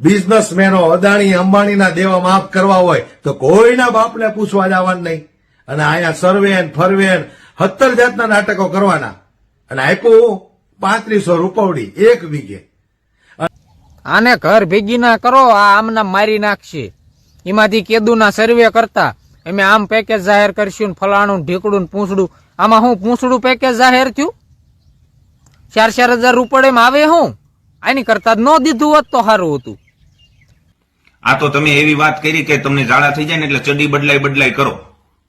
બિઝનેસમેનો, અદાણી, અંબાણીના દેવા માફ કરવા હોય, તો કોઈના બાપને પૂછવા જવાનું નહીં. અને અહીંયા સર્વેન, ફરવેન સત્તર જાતના નાટકો કરવાના. અને આપ્યું પાંત્રીસો રૂપવડી, એક વીઘે. આને ઘર ભેગી ના કરો, આ આમના મારી નાખશે. એમાંથી કેદુના સર્વે કરતા, અમે આમ પેકેજ જાહેર કરશું ફલાણું ઢીકડું પૂંછડું. આમાં હું પૂંછડું પેકેજ જાહેર થયું? ચાર ચાર હજાર રૂપિયામાં આવે હું? આની કરતા ન દીધું હોત તો સારું હતું. આ તો તમે એવી વાત કરી કે તમને ઝાડા થઈ જાય ને એટલે ચડી બદલાય બદલાય કરો.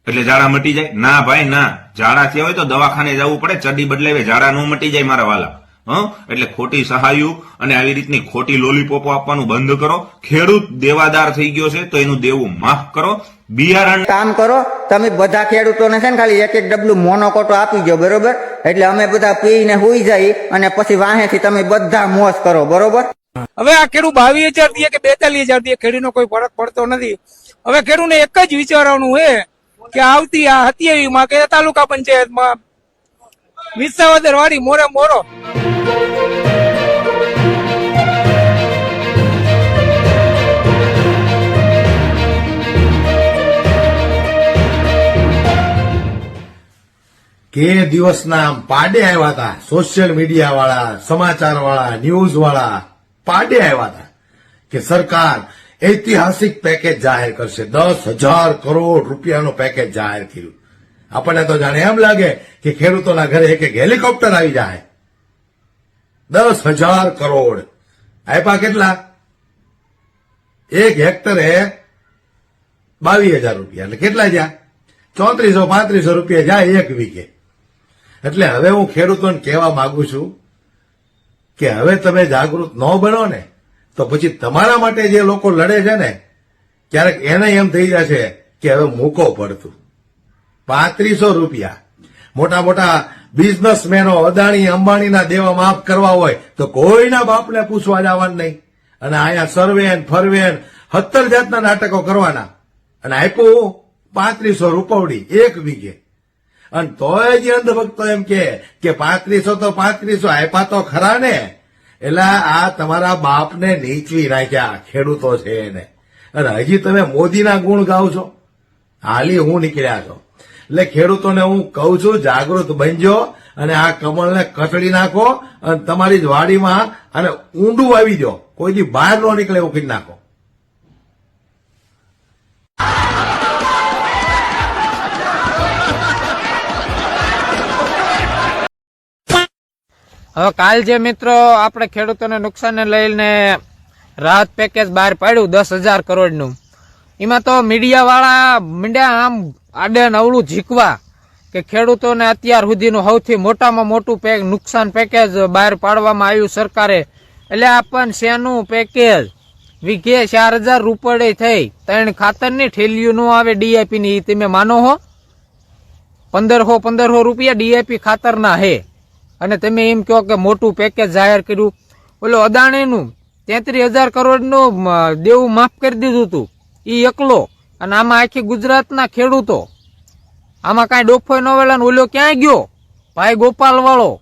એટલે ઝાડા મટી જાય. ના ભાઈ, ના. ઝાડા થયા હોય તો દવાખાને જવું પડે. ચડી બદલાય ઝાડા ન મટી જાય મારા વાલા. હં? એટલે ખોટી સહાયુ અને આવી રીતની ખોટી લોલીપોપો આપવાનું બંધ કરો. ખેડૂત દેવાદાર થઈ ગયો છે તો એનું દેવું માફ કરો. બિયારણ કામ કરો. તમે બધા ખેડૂતોને છે ને ખાલી એક એક ડબલું મોનોકોટો આપી ગયો બરોબર? એટલે અમે બધા પીને હોઈ જાય અને પછી વાહેથી તમે બધા મોજ કરો, બરોબર? હવે આ ખેડૂત બાવીસ હજાર દે કે બેતાલીસ હજાર દે ખેડૂતનો કોઈ ફરક પડતો નથી. હવે ખેડૂતને એક જ વિચારવાનું છે કે આવતી આ હત્યાવીમાં કે તાલુકા પંચાયતમાં? વિસાવદર વાળી મોરે મોરો. કે દિવસના પાડે આવ્યા હતા? સોશિયલ મીડિયા વાળા, સમાચાર વાળા ન્યૂઝ વાળા. પાડે આવ્યા હતા કે સરકાર ઐતિહાસિક પેકેજ જાહેર કરશે. દસ હજાર કરોડ રૂપિયાનું પેકેજ જાહેર કર્યું. આપણને તો જાણે એમ લાગે કે ખેડૂતોના ઘરે એક એક હેલિકોપ્ટર આવી જાય. દસ હજાર કરોડ. આપ્યા કેટલા? એક હેક્ટરે બાવીસ હજાર રૂપિયા. એટલે કેટલા જ્યાં ચોત્રીસો પાંત્રીસો રૂપિયા જાય એક વીઘે. એટલે હવે હું ખેડૂતોને કહેવા માંગુ છું કે હવે તમે જાગૃત ન બનો ને, તો પછી તમારા માટે જે લોકો લડે છે ને, ક્યારેક એને એમ થઈ જશે કે હવે મૂકો પડતું. પાંત્રીસો રૂપિયા. મોટા મોટા બિઝનેસમેનો અદાણી, અંબાણીના દેવા માફ કરવા હોય, તો કોઈના બાપને પૂછવા જવાનું નહીં. અને અહીંયા સર્વેન, ફરવેન સત્તર જાતના નાટકો કરવાના. અને આપ્યું પાંત્રીસો રૂપવડી, એક વીઘે. અને તોય જે અંધભક્તો એમ કે પાંત્રીસો તો પાંત્રીસો આપ્યા તો ખરા ને? એટલે આ તમારા બાપને નીચવી નાખ્યા ખેડૂતો છે એને. અને હજી તમે મોદીના ગુણ ગાવ છો. હાલી હું નીકળ્યા છો. એટલે ખેડૂતોને હું કહું છું, જાગૃત બનજો અને આ કમળને કચડી નાખો અને તમારી જ વાડીમાં અને ઊંડું આવી દો. કોઈ દી બહાર ન નીકળે એવું કરી નાખો. હવે કાલ જે મિત્રો આપણે ખેડૂતોને નુકસાનને લઈને રાહત પેકેજ બહાર પાડ્યું, દસ હજાર કરોડનું, એમાં તો મીડિયાવાળા મીડિયા આમ આડે નવળું ઝીકવા કે ખેડૂતોને અત્યાર સુધીનું સૌથી મોટામાં મોટું પેક નુકસાન પેકેજ બહાર પાડવામાં આવ્યું સરકારે. એટલે આપણને શેનું પેકેજ વીઘે ચાર હજાર રૂપડે થઈ. ત્રણ ખાતરની ઠેલિયું ન આવે ડીએપીની તમે માનો હો? પંદરસો પંદરસો રૂપિયા ડીએપી ખાતરના હે. અને તમે એમ કહો કે મોટું પેકેજ જાહેર કર્યું. ઓલો અદાણીનું તેત્રીસ હજાર કરોડનું દેવું માફ કરી દીધું હતું. એ એકલો. અને આમાં આખી ગુજરાતના ખેડૂતો. આમાં કાંઈ ડોફો ન વેલા ઓલો ક્યાંય ગયો? ભાઈ ગોપાલ વાળો.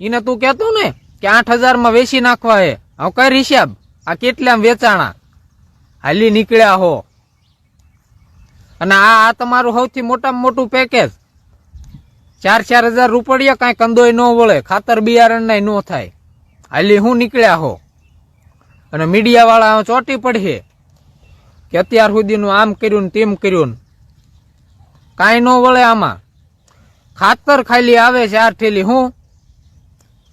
એને તું કહેતો ને કે આઠ હજારમાં વેચી નાખવા હે. હવે કઈ હિસાબ. આ કેટલામ વેચાણા? હાલી નીકળ્યા હો. અને આ આ તમારું સૌથી મોટામાં મોટું પેકેજ ચાર ચાર હજાર રૂપિયા કાંઈ કંદોય ન વળે, ખાતર બિયારણ ન થાય. હાલી હું નીકળ્યા હો? અને મીડિયાવાળા ચોંટી પડશે કે અત્યાર સુધીનું આમ કર્યું ને તેમ કર્યું કાંઈ ન વળે આમાં. ખાતર ખાલી આવે છે આ ઠેલી હું?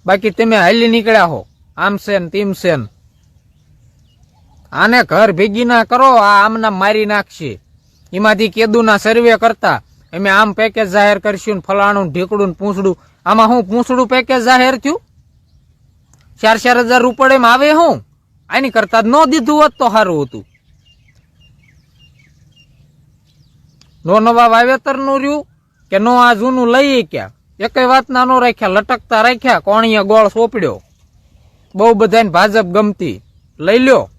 બાકી તમે હાલી નીકળ્યા હો. આમ છે ને તેમ છે આને ઘર ભેગી ના કરો, આ આમના મારી નાખશે. એમાંથી કેદુના સર્વે કરતા. અમે આમ પેકેજ જાહેર કરશું ફલાણું ઢીકડું પૂંછડું. આમાં હું પૂંછડું પેકેજ જાહેર થયું? ચાર ચાર હજાર રૂપિયામાં આવે હું? આની કરતા ન દીધું હોત તો સારું હતું. નો નવા વાવેતરનું રહ્યું કે નો આ જૂનું લઈએ ક્યાં? એકય વાત ના નો રાખ્યા, લટકતા રાખ્યા, કોણીએ ગોળ સોંપડ્યો બહુ બધાને ભાજપ ગમતી. લઈ લ્યો.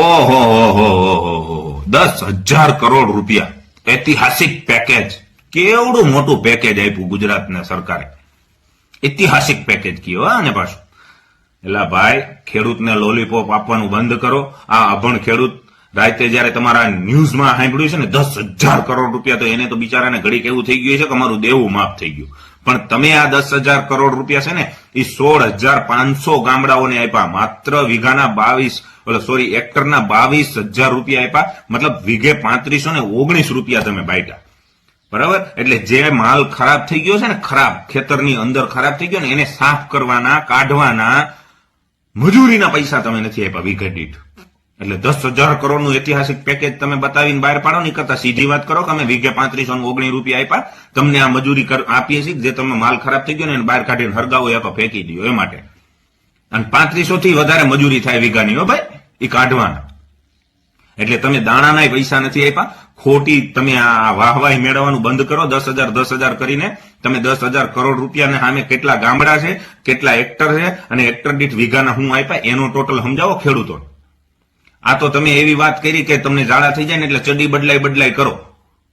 ઓહો દસ હજાર કરોડ રૂપિયા ઐતિહાસિક પેકેજ કેવડું મોટું પેકેજ આપ્યું ગુજરાતને સરકારે. ઐતિહાસિક પેકેજ કયો આને પાછું. એલા ભાઈ, ખેડૂતને લોલીપોપ આપવાનું બંધ કરો. આ અભણ ખેડૂત રાતે જયારે તમારા ન્યૂઝમાં સાંભળ્યું છે ને, દસ હજાર કરોડ રૂપિયા તો એને તો બિચારાને ઘડી કેવું થઈ ગયું છે કે અમારું દેવું માફ થઈ ગયું. પણ તમે આ દસ હજાર કરોડ રૂપિયા છે ને, એ સોળ હજાર પાંચસો ગામડાઓને આપ્યા. માત્ર વીઘાના બાવીસ સોરી એક્ટરના બાવીસ હજાર રૂપિયા આપ્યા. મતલબ વીઘે પાંત્રીસો ને ઓગણીસ રૂપિયા તમે બાયટા. બરાબર? એટલે જે માલ ખરાબ થઈ ગયો છે ને, ખરાબ, ખેતરની અંદર ખરાબ થઈ ગયો ને, એને સાફ કરવાના, કાઢવાના, મજૂરીના પૈસા તમે નથી આપ્યા વીઘે દીઠ. એટલે દસ હજાર કરોડનું ઐતિહાસિક પેકેજ તમે બતાવીને બહાર પાડો ની કરતા સીધી વાત કરો કે અમે વીઘે પાંત્રીસો ઓગણી રૂપિયા આપ્યા. તમને આ મજૂરી આપીએ છીએ જે તમે માલ ખરાબ થઈ ગયો ને બહાર કાઢીને હરગાવો યા તો ફેંકી દો એ માટે. અને પાંત્રીસો થી વધારે મજૂરી થાય વીઘાની, હો ભાઈ એ કાઢવાના. એટલે તમે દાણાના પૈસા નથી આપ્યા. ખોટી તમે આ વાહવાહી મેળવવાનું બંધ કરો, દસ હજાર દસ હજાર કરીને તમે દસ હજાર કરોડ રૂપિયાને સામે કેટલા ગામડા છે, કેટલા હેક્ટર છે, અને હેક્ટર દીઠ વીઘાના હું આપ્યા, એનો ટોટલ સમજાવો ખેડૂતોને. આ તો તમે એવી વાત કરી કે તમને ઝાડા થઈ જાય ને એટલે ચડી બદલાય બદલાય કરો.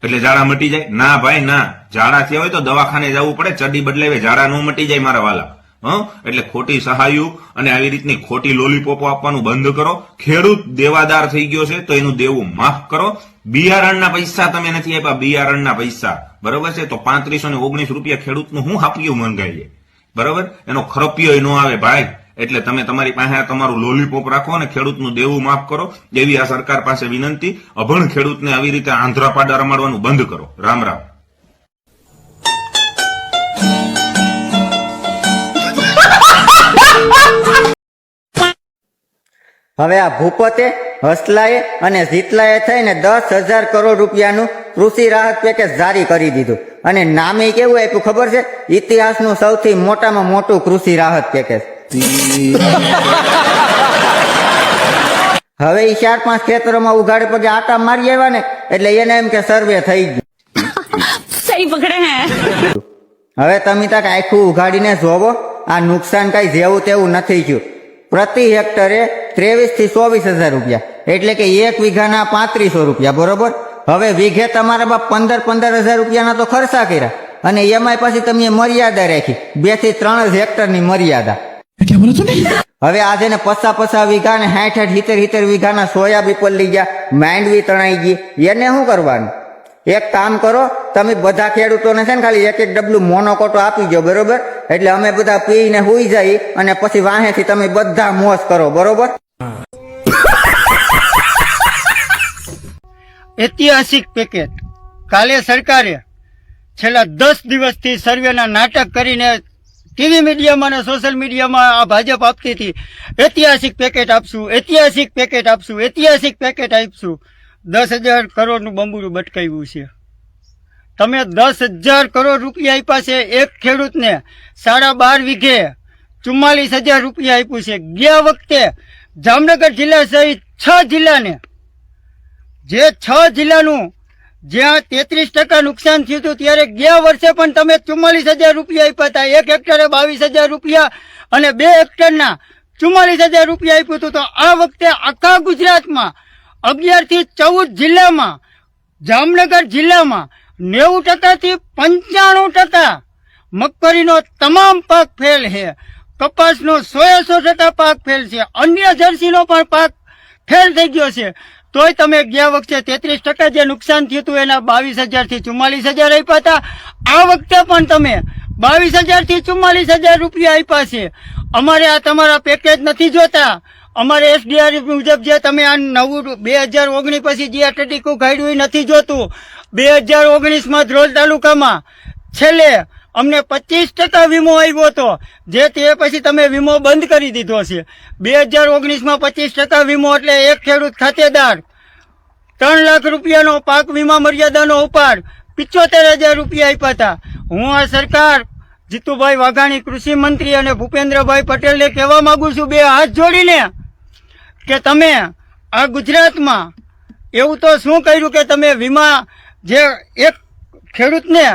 એટલે ઝાડા મટી જાય. ના ભાઈ, ના. ઝાડા થયા હોય તો દવાખાને જવું પડે. ચડી બદલાવે, ઝાડા ન મટી જાય મારા વાલા. હં? એટલે ખોટી સહાયું અને આવી રીતની ખોટી લોલીપોપો આપવાનું બંધ કરો. ખેડૂત દેવાદાર થઈ ગયો છે, તો એનું દેવું માફ કરો. બિયારણના પૈસા તમે નથી આપ્યા. બિયારણના પૈસા. બરોબર છે? તો પાંત્રીસો ને ઓગણીસ રૂપિયા ખેડૂતનું હું હાપ્યું મંગાઈ છે બરોબર? એનો ખરપિયો ન આવે ભાઈ. એટલે તમે તમારી પાસે તમારું લોલીપોપ રાખો અને ખેડૂતનું દેવું માફ કરો. એવી આ સરકાર પાસે વિનંતી, અભણ ખેડૂતને આવી રીતે આંધ્રાપાડા રમાડવાનું બંધ કરો. રામ રામ. હવે આ ભૂપતે, હસલાએ અને જીતલાએ થઈને દસ હજાર કરોડ રૂપિયાનું કૃષિ રાહત પેકેજ જારી કરી દીધું. અને નામે કેવું આપ્યું ખબર છે? ઇતિહાસનું સૌથી મોટામાં મોટું કૃષિ રાહત પેકેજ. હવે એ ચાર પાંચ ખેતરોમાં ઉઘાડે પગે આટા મારી આવ્યા ને એટલે એને એમ કે સર્વે થઈ ગયું. સહી પકડે હે. હવે તમે તક આખું ઉઘાડીને જોવો આ નુકસાન કઈ જેવું તેવું નથી ગયું પ્રતિ હેક્ટરે ત્રેવીસથી ચોવીસ હજાર રૂપિયા એટલે કે એક વીઘાના પાંત્રીસો રૂપિયા બરોબર? હવે વીઘે તમારા બાપ પંદર પંદર હજાર રૂપિયાના તો ખર્ચા કર્યા અને એમાંય પછી તમે મર્યાદા રાખી બેથી ત્રણ જ હેક્ટરની મર્યાદા. હવે આજે ને પસા પસા વીઘા ને હેઠ હેઠ હિતેર હિતેર વીઘાના સોયાબી પલ્લી ગયા માંડવી તણાઈ ગઈ. એને શું કરવાનું? એક કામ કરો તમે બધા ખેડૂતોને છે ને ખાલી એક એક ડબલું મોનોકોટો આપી દો બરોબર? એટલે અમે બધા પીને હોઈ જઈ અને પછી વાહેથી તમે બધા મોસ કરો બરોબર? ઐતિહાસિક પેકેજ કાલે સરકારે છેલ્લા દસ દિવસથી સર્વેના નાટક કરીને ટીવી મીડિયામાં અને સોશિયલ મીડિયામાં આ ભાજપ આપતી હતી. ઐતિહાસિક પેકેટ આપશું, ઐતિહાસિક પેકેટ આપશું, ઐતિહાસિક પેકેટ આપશું. દસ હજાર કરોડનું બંબુરું બટકાવ્યું છે. તમે દસ હજાર કરોડ રૂપિયા આપ્યા છે એક ખેડૂતને. સાડા બાર વીઘે ચુમ્માલીસ હજાર રૂપિયા આપ્યું છે. ગયા વખતે જામનગર જિલ્લા સહિત છ જિલ્લાને, જે છ જિલ્લાનું જ્યાં તેત્રીસ ટકા નુકસાન થયું હતું, ત્યારે ગયા વર્ષે પણ તમે ચુમ્માલીસ હજાર રૂપિયા આપ્યા હતા. એક હેક્ટરે બાવીસ હજાર રૂપિયા અને બે હેક્ટરના ચુમ્માલીસ હજાર રૂપિયા આપ્યું હતું. તો આ વખતે આખા ગુજરાતમાં અગિયારથી ચૌદ જિલ્લામાં, જામનગર જિલ્લામાં નેવું ટકાથી પંચાણું ટકા મગફળીનો તમામ પાક ફેલ છે. કપાસનો સો સો ટકા પાક ફેલ છે. અન્ય જર્સીનો પણ પાક ફેલ થઈ ગયો છે. તોય તમે ગયા વખતે તેત્રીસ ટકા જે નુકસાન થયું હતું એના બાવીસ હજારથી ચુમ્માલીસ હજાર આપ્યા હતા. આ વખતે પણ તમે બાવીસ હજારથી ચુમ્માલીસ હજાર રૂપિયા આપ્યા છે. અમારે આ તમારા પેકેજ નથી જોતા. અમારે એસડીઆરએફ મુજબ જે તમે આ નવું બે હજાર ઓગણીસ પછી જે આ કાઢ્યું નથી જોતું. બે હજાર ઓગણીસમાં ધ્રોલ તાલુકામાં છેલ્લે અમને પચીસ ટકા વીમો આવ્યો હતો. જે તે પછી તમે વીમો બંધ કરી દીધો છે. બે હજાર ઓગણીસમાં પચીસ ટકા વીમો એટલે એક ખેડૂત ખાતેદાર. ત્રણ લાખ રૂપિયાનો પાક વીમા મર્યાદાનો ઉપાડ. પિચોતેર હજાર રૂપિયા આપ્યા હતા. હું આ સરકાર, જીતુભાઈ વાઘાણી કૃષિ મંત્રી અને ભૂપેન્દ્રભાઈ પટેલને કહેવા માગું છું, બે હાથ જોડીને, કે તમે આ ગુજરાતમાં, એવું તો શું કર્યું કે તમે વીમા જે એક ખેડૂતને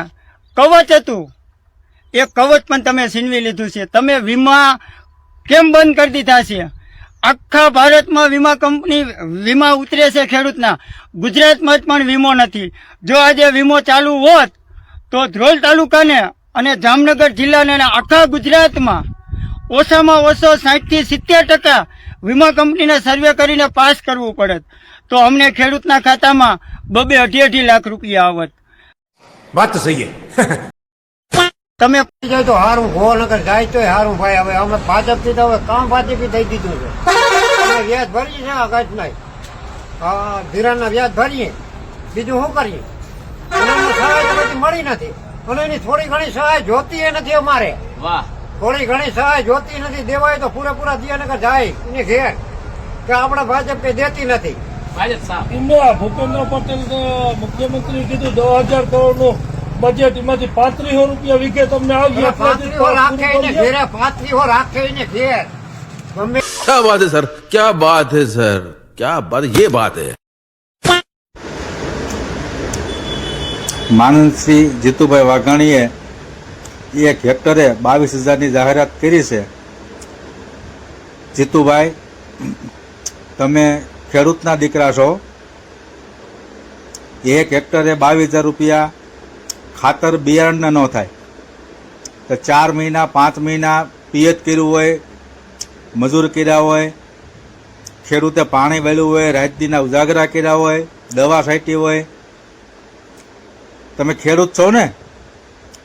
કવચ હતું એ કવચ પણ તમે છીનવી લીધું છે. તમે વીમા કેમ બંધ કરી દીધા છે? આખા ભારતમાં વીમા કંપની વીમા ઉતરે છે ખેડૂતના. ગુજરાતમાં જ પણ વીમો નથી. જો આજે વીમો ચાલુ હોત, તો ધ્રોલ તાલુકાને અને જામનગર જિલ્લાને આખા ગુજરાતમાં ઓછામાં ઓછો સાઠથી સિત્તેર ટકા વીમા કંપનીને સર્વે કરીને પાસ કરવું પડે. તો અમને ખેડૂતના ખાતામાં બબે અઢી અઢી લાખ રૂપિયા આવત. વાત સહી તમે જાય તો હારું ભોનગર જાય તો હારું ભાઈ. હવે અમે ભાજપથી તો હવે કામ ભાજપ થઈ દીધું છે. વ્યાજ ભરીએ છે અગાજ નહીં હા ધિરાણના વ્યાજ ભરીએ. બીજું શું કરીએ? સહાય તો બધી મળી નથી. અને એની થોડી ઘણી સહાય જોતી નથી અમારે. વાહ. થોડી ઘણી સહાય જોતી નથી દેવાય તો પૂરેપૂરા દિયાનગર જાય એને ઘેર. કે આપણે ભાજપ કઈ દેતી નથી. ભાજપ સાહેબ. ભૂપેન્દ્ર પટેલ મુખ્યમંત્રી કીધું દસ હજાર કરોડનું બજેટ એમાંથી પાંત્રીસો રૂપિયા વીઘે તમને આવી એટલે પાથરીઓ રાખે એને ઘેરે પાથરીઓ રાખે એને ઘેર ગમે क्या बात है सर क्या बात है सर क्या बात ये बात है માનંદ શ્રી જીતુભાઈ વાઘાણીએ એક હેક્ટરે બાવીસ હજારની જાહેરાત કરી છે જીતુભાઈ તમે ખેડૂતના દીકરા છો એક હેક્ટરે બાવીસ હજાર રૂપિયા ખાતર બિયારણના ન થાય. તો ચાર મહિના, પાંચ મહિના પિયત કર્યું હોય, મજૂર કર્યા હોય, ખેડૂતે પાણી વહેલું હોય, રાતદીના ઉજાગરા કર્યા હોય, દવા છાંટી હોય. તમે ખેડૂત છો ને?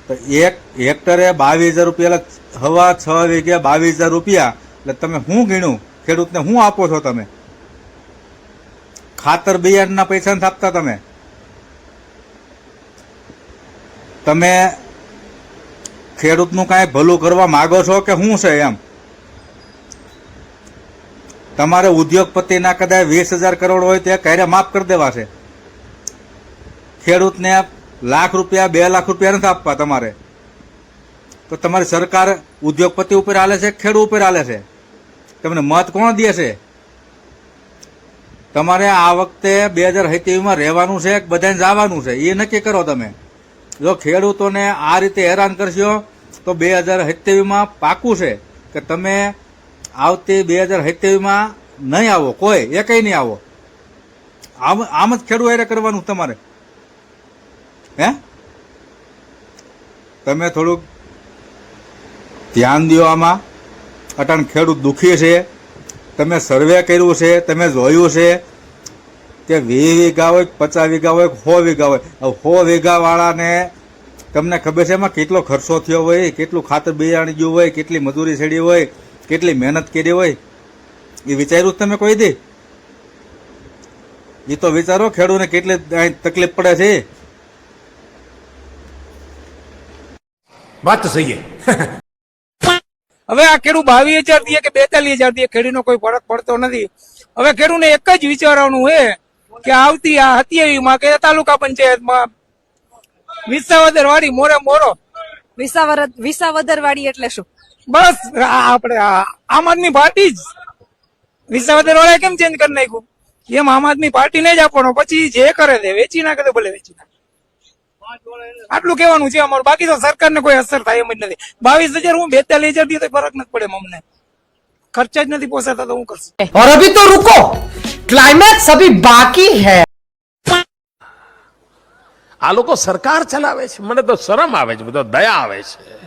તો એક હેક્ટરે બાવીસ હજાર રૂપિયા, એટલે હવા છ વીઘે બાવીસ હજાર રૂપિયા. એટલે તમે શું ગીણું? ખેડૂતને શું આપો છો તમે? ખાતર બિયારણના પૈસા આપતા તમે? તમે ખેડૂતનું કાંઈ ભલું કરવા માગો છો કે શું છે એમ? તમારે ઉદ્યોગપતિના કદાચ વીસ હજાર કરોડ હોય તે ક્યારે માફ કરી દેવા છે. ખેડૂતને લાખ રૂપિયા, બે લાખ રૂપિયા નથી આપવા તમારે. તો તમારી સરકાર ઉદ્યોગપતિ ઉપર હાલે છે ખેડૂત ઉપર હાલે છે? તમને મત કોણ દે છે? તમારે આ વખતે બે હજાર સત્યાવીસમાં રહેવાનું છે કે બધાને જવાનું છે? એ નક્કી કરો તમે. જો ખેડૂતોને આ રીતે હેરાન કરશો, તો બે હજાર સત્યાવીસમાં પાકું છે કે તમે આવતી બે હજાર સત્યાવીસમાં નહીં આવો, કોઈ, એકય નહીં આવો. આમ આમ જ ખેડૂત હેરે કરવાનું તમારે. હે? તમે થોડુંક ધ્યાન દો આમાં. અટાણ ખેડૂત દુખી છે. તમે સર્વે કર્યું છે, તમે જોયું છે. કે વીસ વીઘા હોય પચાસ વીઘા હોય સો વીઘા હોય. હવે સો વીઘા વાળાને તમને ખબર છે એમાં કેટલો ખર્ચો થયો હોય કેટલું ખાતર બિયારણ ગયું હોય કેટલી મજૂરી છેડી હોય કેટલી મહેનત કરી હોય? એ વિચાર્યું જ તમે કોઈ દે? એ તો વિચારો ખેડૂતને કેટલી અહીં તકલીફ પડે છે. વાત તો સહી હવે આ ખેડૂત બાવીસ હજાર દે કે બેતાલીસ હજાર દે ખેડીનો કોઈ ફરક પડતો નથી. હવે ખેડૂને એક જ વિચારવાનું છે કે આવતી આ હત્યારીમાં કે તાલુકા પંચાયતમાં વિસાવદર વાડી મોરે મોરો. વિસાવર વિસાવદર વાડી એટલે શું? બસ આપણે આમ આદમી પાર્ટી જ. વિસાવદર વાળા કેમ ચેન્જ કરી નાખ્યું? એમ આમ આદમી પાર્ટીને જ આપવાનો. પછી જે કરે તે વેચી નાખે તો ભલે વેચી નાખે. આટલું કેવાનું છે અમારું. બાકી તો સરકારને કોઈ અસર થાય એમ જ નથી. બાવીસ હજાર હું બેતાલીસ હજારથી ફરક નથી પડે અમને. ખર્ચા જ નથી પોસાતા તો હું કરશું? અરે તો રૂકો. ક્લાઇમેક્સ અભી બાકી હે આ લોકો સરકાર ચલાવે છે. મને તો શરમ આવે છે, બધો દયા આવે છે.